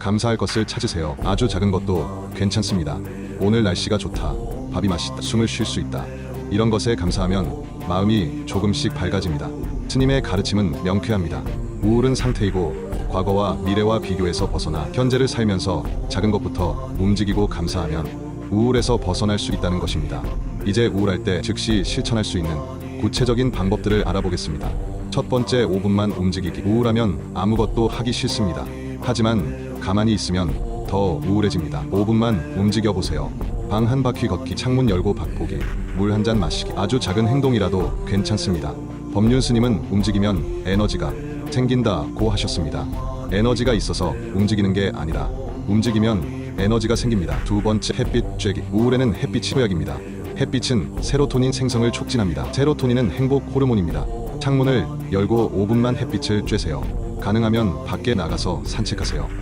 감사할 것을 찾으세요. 아주 작은 것도 괜찮습니다. 오늘 날씨가 좋다. 밥이 맛있다. 숨을 쉴 수 있다. 이런 것에 감사하면 마음이 조금씩 밝아집니다. 스님의 가르침은 명쾌합니다. 우울은 상태이고 과거와 미래와 비교해서 벗어나 현재를 살면서 작은 것부터 움직이고 감사하면 우울에서 벗어날 수 있다는 것입니다. 이제 우울할 때 즉시 실천할 수 있는 구체적인 방법들을 알아보겠습니다. 첫 번째 5분만 움직이기. 우울하면 아무것도 하기 싫습니다. 하지만 가만히 있으면 더 우울해집니다. 5분만 움직여 보세요. 방 한 바퀴 걷기, 창문 열고 바꾸기, 물 한 잔 마시기. 아주 작은 행동이라도 괜찮습니다. 법륜 스님은 움직이면 에너지가 생긴다고 하셨습니다. 에너지가 있어서 움직이는 게 아니라 움직이면 에너지가 생깁니다. 두 번째 햇빛 쬐기. 우울에는 햇빛이 호약입니다. 햇빛은 세로토닌 생성을 촉진합니다. 세로토닌은 행복 호르몬입니다. 창문을 열고 5분만 햇빛을 쬐세요. 가능하면 밖에 나가서 산책하세요.